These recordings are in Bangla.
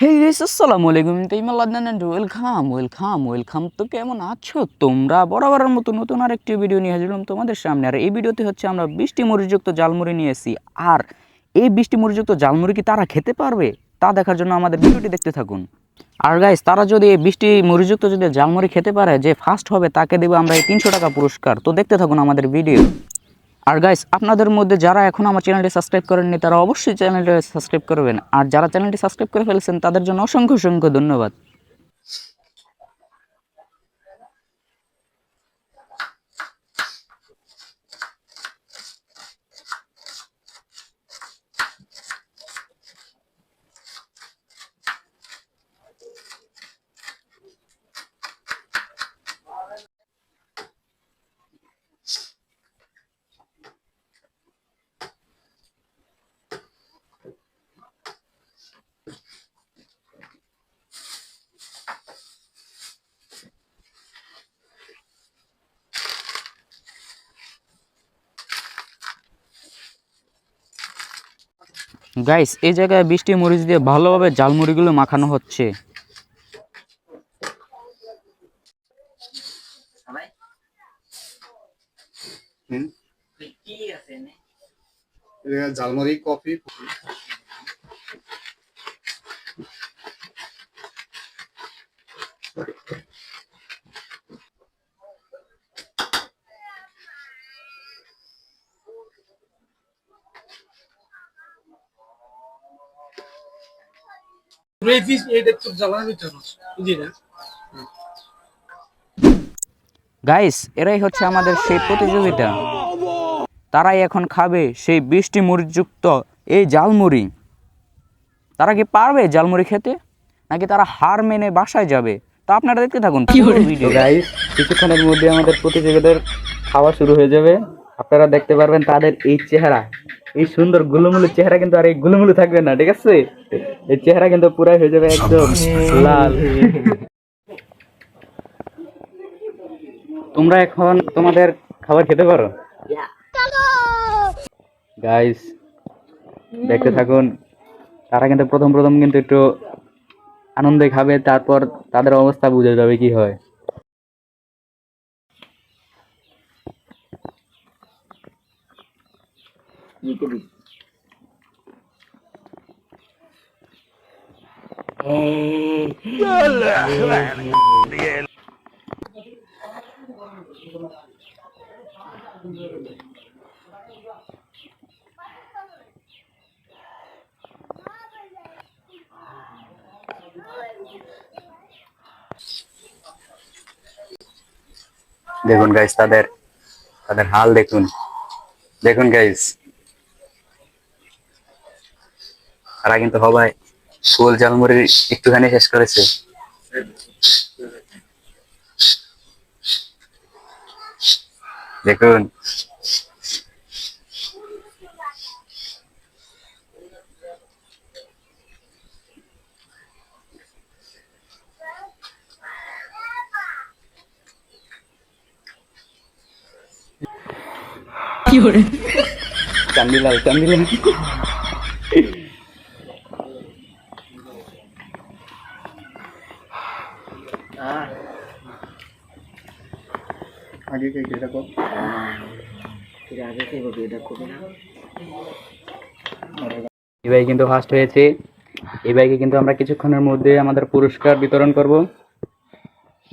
হেই গাইস আসসালামু আলাইকুম Taimal Adnan and welcome welcome welcome তো কেমন আছো তোমরা বরাবরের মতো নতুন আরেকটি ভিডিও নিয়ে হাজিরলাম তোমাদের সামনে আর এই ভিডিওতে হচ্ছে আমরা বৃষ্টি মরিযুক্ত জালমুড়ি নিয়ে এসেছি আর এই বৃষ্টি মরিযুক্ত জালমুড়ি কি তারা খেতে পারবে তা দেখার জন্য আমাদের ভিডিওটি দেখতে থাকুন আর গাইস তারা যদি এই বৃষ্টি মরিযুক্ত যদি জালমুড়ি খেতে পারে যে ফার্স্ট হবে তাকে দেবো আমরা এই তিনশো টাকা পুরস্কার। তো দেখতে থাকুন আমাদের ভিডিও আর গাইস আপনাদের মধ্যে যারা এখন আমার চ্যানেলটি সাবস্ক্রাইব করেননি, তারা অবশ্যই চ্যানেলটি সাবস্ক্রাইব করবেন। আর যারা চ্যানেলটি সাবস্ক্রাইব করে ফেলেছেন, তাদের জন্য অসংখ্য অসংখ্য ধন্যবাদ। গাইস এই জায়গায় বৃষ্টি মরিচ দিয়ে ভালোভাবে জালমুড়িগুলো মাখানো হচ্ছে। জালমুড়ি কফি এই পিস এটা তো জ্বালানোর ভিতরে বুঝি না গাইস এরাই হচ্ছে আমাদের সেই প্রতিযোগিতা। তারাই এখন খাবে সেই বৃষ্টি মরিচযুক্ত এই জালমুড়ি তারা কি পারবে জালমুড়ি খেতে? নাকি তারা হার মেনে বাসায় যাবে? তা আপনারা দেখতে থাকুন। ভিডিও গাইস কিছুক্ষণের মধ্যে আমাদের প্রতিযোগীদের খাওয়া শুরু হয়ে যাবে। আপনারা দেখতে পারবেন তাদের এই চেহারা। এই সুন্দর গুলুমুলু চেহারা কিন্তু আর এই গুলুমুলু থাকবে না ঠিক আছে? এই চেহারা কিন্তু পুরাই হয়ে যাবে একদম লাল। তোমরা এখন তোমাদের খাবার খেতে পারো? গাইস দেখতে থাকুন। তারা কিন্তু প্রথম প্রথম কিন্তু একটু আনন্দে খাবে তারপর তাদের অবস্থা বুঝে যাবে কি হয়। দেখুন গাইস তাদের তাদের হাল দেখুন। দেখুন গাইস তারা কিন্তু সবাই শোল জালমুড়ি একটুখানি শেষ করেছে। দেখুন। চান্দিলাল চান্দিলাল আগে কে কে দেখো এই ভাই কিন্তু ফার্স্ট হয়েছে। এই কিন্তু আমরা কিছুক্ষণের মধ্যে আমাদের পুরস্কার বিতরণ করব।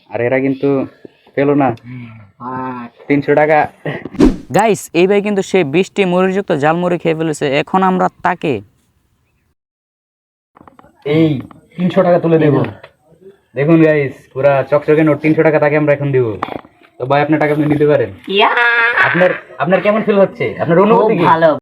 আর এরা কিন্তু পেল না। তিনশো টাকা। গাইস এই ভাই কিন্তু সে বৃষ্টি মরিযুক্ত জালমুড়ি খেয়ে ফেলেছে। এখন আমরা তাকে এই তিনশো টাকা তুলে দেব। দেখুন গাইস পুরা চকচকে নোট তিনশো টাকা তাকে আমরা এখন দিব। তো ভাই আপনার টাকা আপনি নিতে পারেন? আপনার আপনার কেমন ফিল হচ্ছে? আপনার অনুভূতি কি? ভালো।